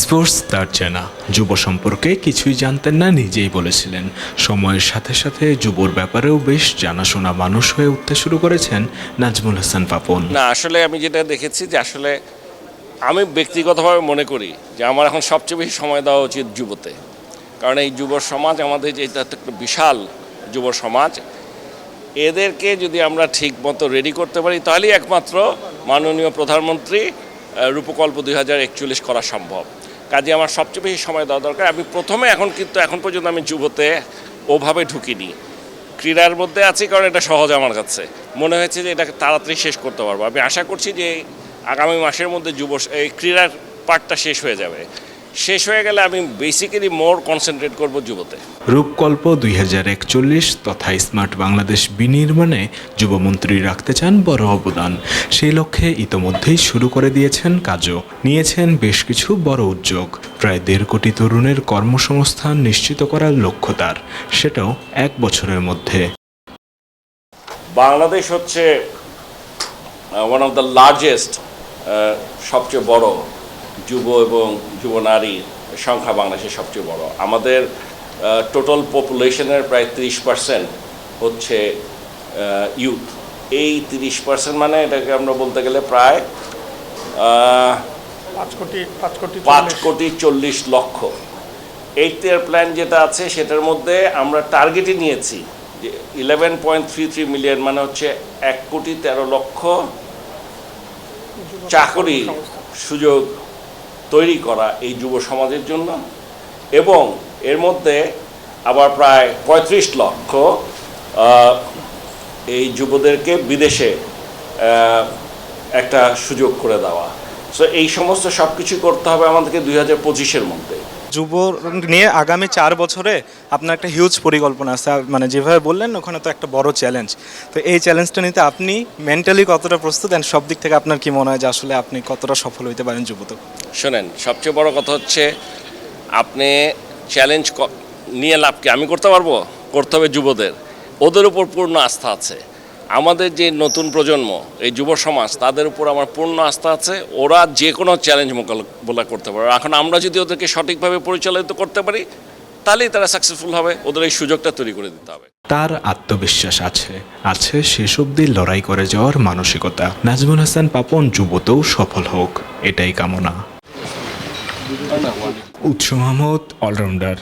Sports তার চেনা। যুব সম্পর্কে কিছুই জানতেন না, নিজেই বলেছিলেন। সময়ের সাথে সাথে যুবর ব্যাপারেও বেশ জানাশোনা মানুষ হয়ে উঠতে শুরু করেছেন নাজমুল হাসান পাপন। না, আসলে আমি যেটা দেখেছি যে আসলে আমি ব্যক্তিগতভাবে মনে করি যে আমার এখন সবচেয়ে বেশি সময় দেওয়া উচিত যুবতে। কারণ এই যুব সমাজ আমাদের যে এটা একটা বিশাল যুব সমাজ, এদেরকে যদি আমরা ঠিক মতো রেডি করতে পারি, তাহলেই একমাত্র মাননীয় প্রধানমন্ত্রী রূপকল্প দুই হাজার একচল্লিশ করা সম্ভব। কাজে আমার সবচেয়ে বেশি সময় দেওয়া দরকার। আমি প্রথমে এখন কিন্তু এখন পর্যন্ত আমি যুবতে ওভাবে ঢুকিনি। ক্রীড়ার মধ্যে আছি কারণ এটা সহজ আমার কাছে। মনে হয়েছে যে এটাকে তাড়াতাড়ি শেষ করতে পারব। আমি আশা করছি যে আগামী মাসের মধ্যে যুব এই ক্রীড়ার পার্টটা শেষ হয়ে যাবে। শেষ হয়ে গেলে আমি বেসিক্যালি মোর কনসেন্ট্রেট করব যুবতে। রূপকল্প দুই হাজার একচল্লিশ তথা স্মার্ট বাংলাদেশ বিনির্মাণে যুবমন্ত্রী রাখতে চান বড় অবদান। সেই লক্ষ্যে ইতোমধ্যেই শুরু করে দিয়েছেন কাজও। নিয়েছেন বেশ কিছু বড় উদ্যোগ। প্রায় দেড় কোটি তরুণের কর্মসংস্থান নিশ্চিত করার লক্ষ্য তার। সেটাও এক বছরের মধ্যে। বাংলাদেশ হচ্ছে ওয়ান অফ দ্য লার্জেস্ট সবচেয়ে বড় যুব এবং যুব নারীর সংখ্যা বাংলাদেশের সবচেয়ে বড়। আমাদের টোটাল পপুলেশনের প্রায় তিরিশ পার্সেন্ট হচ্ছে ইউথ এই তিরিশ পার্সেন্ট মানে এটাকে আমরা বলতে গেলে প্রায় পাঁচ কোটি পাঁচ কোটি পাঁচ চল্লিশ। কোটি চল্লিশ লক্ষ। এইট ইয়ার প্ল্যান যেটা আছে সেটার মধ্যে আমরা টার্গেটই নিয়েছি যে eleven point three three million মানে হচ্ছে এক কোটি তেরো লক্ষ চাকরি সুযোগ তৈরি করা এই যুব সমাজের জন্য এবং এর মধ্যে আবার প্রায় পঁয়ত্রিশ লক্ষ এই যুবদেরকে বিদেশে একটা সুযোগ করে দেওয়া। সো এই সমস্ত সব কিছু করতে হবে আমাদেরকে দুই হাজার পঁচিশের মধ্যে। যুব নিয়ে আগামী চার বছরে আপনার একটা হিউজ পরিকল্পনা আছে। মানে যেভাবে বললেন, ওখানে তো একটা বড় চ্যালেঞ্জ তো এই চ্যালেঞ্জটা নিতে আপনি মেন্টালি কতটা প্রস্তুত অ্যান্ড সব দিক থেকে আপনার কি মনে হয় যে আসলে আপনি কতটা সফল হইতে পারেন যুবত শোনেন, সবচেয়ে বড় কথা হচ্ছে আপনি চ্যালেঞ্জ নিয়ে লাভ কি? আমি করতে পারব? করতে হবে যুবদের। ওদের উপর পূর্ণ আস্থা আছে। আমাদের যে নতুন প্রজন্ম, এই যুব সমাজ, তাদের উপর আমার পূর্ণ আস্থা আছে, ওরা যে কোনো চ্যালেঞ্জ মোকাবেলা করতে পারে। এখন আমরা যদি ওদেরকে সঠিকভাবে পরিচালিত করতে পারি, তাহলেই তারা সাকসেসফুল হবে, ওদের এই সুযোগটা তৈরি করে দিতে হবে। তার আত্মবিশ্বাস আছে আছে শেষ অব্দি লড়াই করে যাওয়ার মানসিকতা। নাজমুল হাসান পাপন যুবতেও সফল হোক, এটাই কামনা। উৎস মাহমুদ অলরাউন্ডার